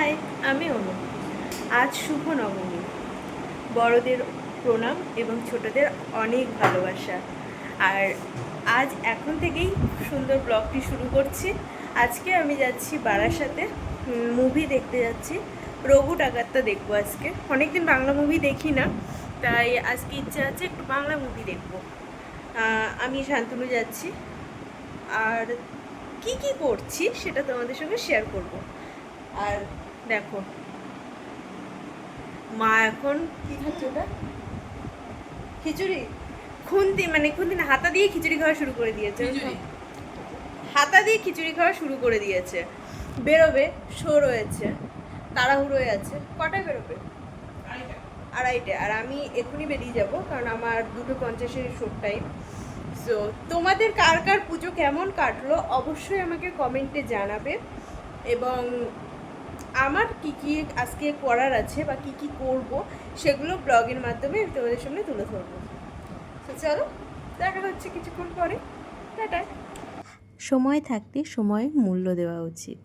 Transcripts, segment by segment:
High আমি অনু আজ শুভ নবমী। বড়দের প্রণাম এবং ছোটদের অনেক ভালোবাসা। আর আজ এখন থেকেই সুন্দর ব্লগটি শুরু করছি। আজকে আমি যাচ্ছি বারাসাতে। মুভি দেখতে যাচ্ছি। রঘু ডাকাতটা দেখব আজকে। অনেকদিন বাংলা মুভি দেখি না, তাই আজকে ইচ্ছা আছে একটু বাংলা মুভি দেখব। আমি শান্তনু যাচ্ছি। আর কি কি করছি সেটা তোমাদের সঙ্গে শেয়ার করব। আর দেখো। মা এখন কি খাচ্ছে ওটা? খিচুড়ি? খুন্তি মানে খুন্তি না হাতা দিয়ে খিচুড়ি খাওয়া শুরু করে দিয়েছে। হাতা দিয়ে খিচুড়ি খাওয়া শুরু করে দিয়েছে। বেরোবে শো রয়েছে তাড়াহুড়োয় আছে। কটায় বেরোবে? আড়াইটে। আর আমি এখনই বেরিয়ে যাব কারণ আমার দুটো পঞ্চাশের শোর টাইম। সো তোমাদের কার কার পুজো কেমন কাটলো অবশ্যই আমাকে কমেন্টে জানাবে। এবং আমার কি কি আজকে করার আছে বা কি কি করব সেগুলো ব্লগের মাধ্যমে আমি তোমাদের সামনে তুলে ধরবো। তো চলো, দেখা হচ্ছে কিছুক্ষণ পরে। টাটা। সময় থাকতে সময় মূল্য দেওয়া উচিত।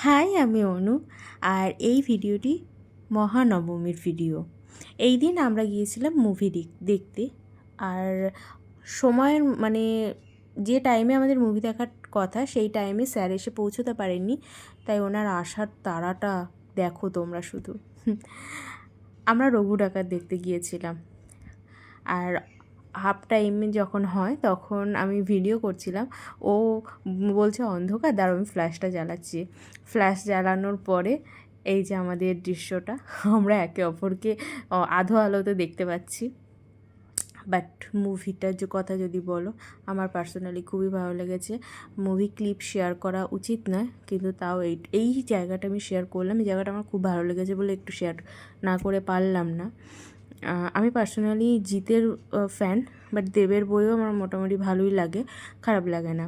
হাই, আমি অনু, আর এই ভিডিওটি মহানবমীর ভিডিও। এই দিন আমরা গিয়েছিলাম মুভি দেখতে, আর সময়ের মানে টাইমে আমাদের মুভি দেখার কথা, সেই টাইমে স্যার এসে পৌঁছতে পারেননি। তাই ওনার আসার তাড়াটা দেখো তোমরা শুধু। আমরা রঘু ডাকাত দেখতে গিয়েছিলাম। আর হাফ টাইমে যখন হয়, তখন আমি ভিডিও করছিলাম। ও বলছে, অন্ধকার দাঁড়ো আমি ফ্ল্যাশটা জ্বালাচ্ছি। ফ্ল্যাশ জ্বালানোর পরে এই যে আমাদের দৃশ্যটা, আমরা একে অপরকে আধো আলোতে দেখতে পাচ্ছি। বাট মুভিটার যে কথা যদি বলো, আমার পার্সোনালি খুবই ভালো লেগেছে। মুভি ক্লিপ শেয়ার করা উচিত নয়, কিন্তু তাও এই এই জায়গাটা আমি শেয়ার করলাম, এই জায়গাটা আমার খুব ভালো লেগেছে বলে একটু শেয়ার না করে পারলাম না। আমি পার্সোনালি জিতের ফ্যান বাট দেবের বইও আমার মোটামুটি ভালোই লাগে, খারাপ লাগে না।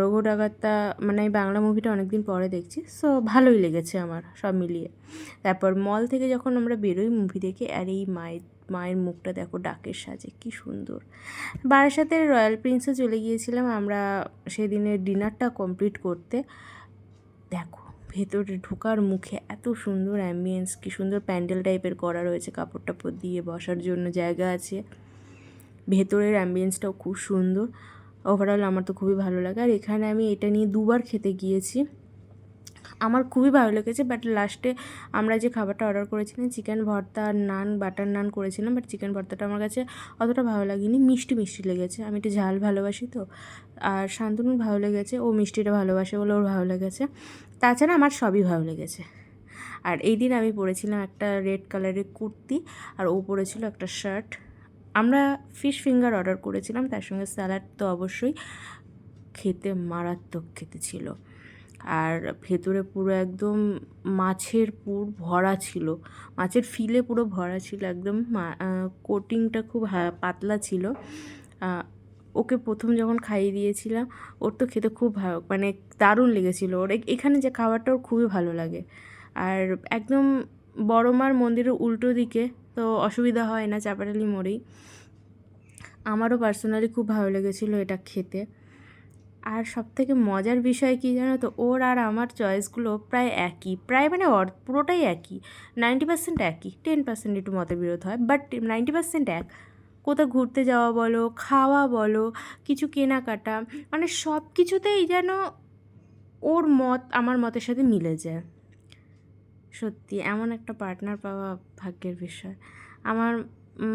রঘু ডাকাতটা মানে আমি বাংলা মুভিটা অনেকদিন পরে দেখছি সো ভালোই লেগেছে আমার, সব মিলিয়ে। তারপর মল থেকে যখন আমরা বেরোই মুভি দেখে, আর, এই মায়ের মায়ের মুখটা দেখো ডাকের সাজে, কি সুন্দর। বারাসাতের রয়্যাল প্রিন্সে চলে গিয়েছিলাম আমরা সেদিনের ডিনারটা কমপ্লিট করতে। দেখো, ভেতরে ঢোকার মুখে এত সুন্দর অ্যাম্বিয়েন্স কি সুন্দর প্যান্ডেল টাইপের করা রয়েছে, কাপড় টাপড় দিয়ে বসার জন্য জায়গা আছে। ভেতরের অ্যাম্বিয়েন্সটাও খুব সুন্দর। ওভারঅল আমার তো খুবই ভালো লাগে। আর এখানে আমি এটা নিয়ে দুবার খেতে গিয়েছি। আমার খুবই ভালো লেগেছে বাট লাস্টে আমরা যে খাবারটা অর্ডার করেছিলাম চিকেন ভর্তা নান বাটার নান করেছিলাম বাট চিকেন ভর্তাটা আমার কাছে অতটা ভালো লাগেনি, মিষ্টি মিষ্টি লেগেছে। আমি একটু ঝাল ভালোবাসি তো, আর শান্তনুর ভালো লেগেছে, ও মিষ্টিটা ভালোবাসে বলে ওর ভালো লেগেছে। তাছাড়া আমার সবই ভালো লেগেছে। আর এই দিন আমি পরেছিলাম একটা রেড কালারের কুর্তি, আর ও পরেছিল একটা শার্ট আমরা ফিশ ফিঙ্গার অর্ডার করেছিলাম, তার সঙ্গে স্যালাড তো অবশ্যই খেতে মারাত্মক খেতে ছিল। আর ভেতরে পুরো একদম মাছের পুর ভরা ছিল। মাছের ফিলে পুরো ভরা ছিল, একদম কোটিংটা খুব পাতলা ছিল। ওকে প্রথম যখন খাইয়ে দিয়েছিলাম, ওর তো খেতে খুব ভালো মানে দারুণ লেগেছিল। ওর এখানে যে খাবারটা ওর খুবই ভালো লাগে। আর একদম বড়মার মন্দিরের উল্টো দিকে, তো অসুবিধা হয় না, চাপাটালি মোড়েই। আমারও পার্সোনালি খুব ভালো লেগেছিলো এটা খেতে। আর সব থেকে মজার বিষয় কী জানো তো? ওর আর আমার চয়েসগুলো প্রায় একই। প্রায় মানে অর, পুরোটাই একই। নাইনটি পার্সেন্ট একই। টেন পার্সেন্ট একটু মতবিরোধ হয়। বাট নাইনটি পার্সেন্ট এক। কোথাও ঘুরতে যাওয়া বলো, খাওয়া বলো, কিছু কেনাকাটা মানে সব কিছুতেই যেন ওর মত, আমার মতের সাথে মিলে যায়। সত্যি, এমন একটা পার্টনার পাওয়া ভাগ্যের বিষয়। আমার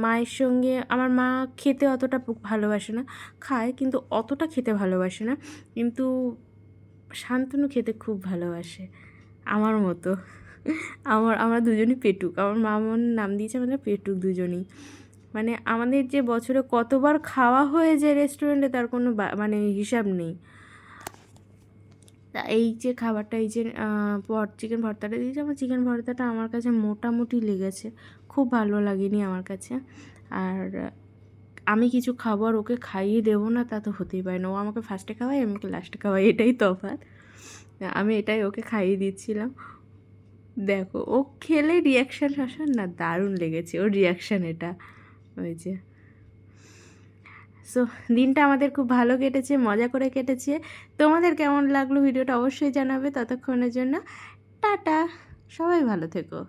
মায়ের সঙ্গে আমার মা খেতে অতটা ভালোবাসে না, খায় কিন্তু অতটা খেতে ভালোবাসে না, কিন্তু শান্তনু খেতে খুব ভালোবাসে, আমার মতো। আমার, আমরা দুজনই পেটুক, আমার মা আমার নাম দিয়েছে আমাদের পেটুক দুজনেই। মানে আমাদের যে বছরে কতবার খাওয়া হয়ে যায় রেস্টুরেন্টে তার কোনো মানে হিসাব নেই। তা এই যে খাবারটা, এই যে চিকেন ভর্তাটা দিয়েছে, আমার চিকেন ভর্তাটা আমার কাছে মোটামুটি লেগেছে। খুব ভালো লাগেনি আমার কাছে। আর আমি কিছু খাবার ওকে খাইয়ে দেবো না, তা তো হতেই পারে না। ও আমাকে ফার্স্টে খাওয়াই আমি ওকে লাস্টে খাওয়াই, এটাই তফাৎ। আমি এটাই ওকে খাইয়ে দিচ্ছিলাম। দেখো, ও খেলে রিয়াকশান শাসান না, দারুণ লেগেছে, ওর রিয়াকশান এটা। ওই যে। সো দিনটা আমাদের খুব ভালো কেটেছে, মজা করে কেটেছে। তোমাদের কেমন লাগল? ভিডিওটা অবশ্যই জানাবে ততক্ষণের জন্য। টাটা! সবাই ভালো থেকো।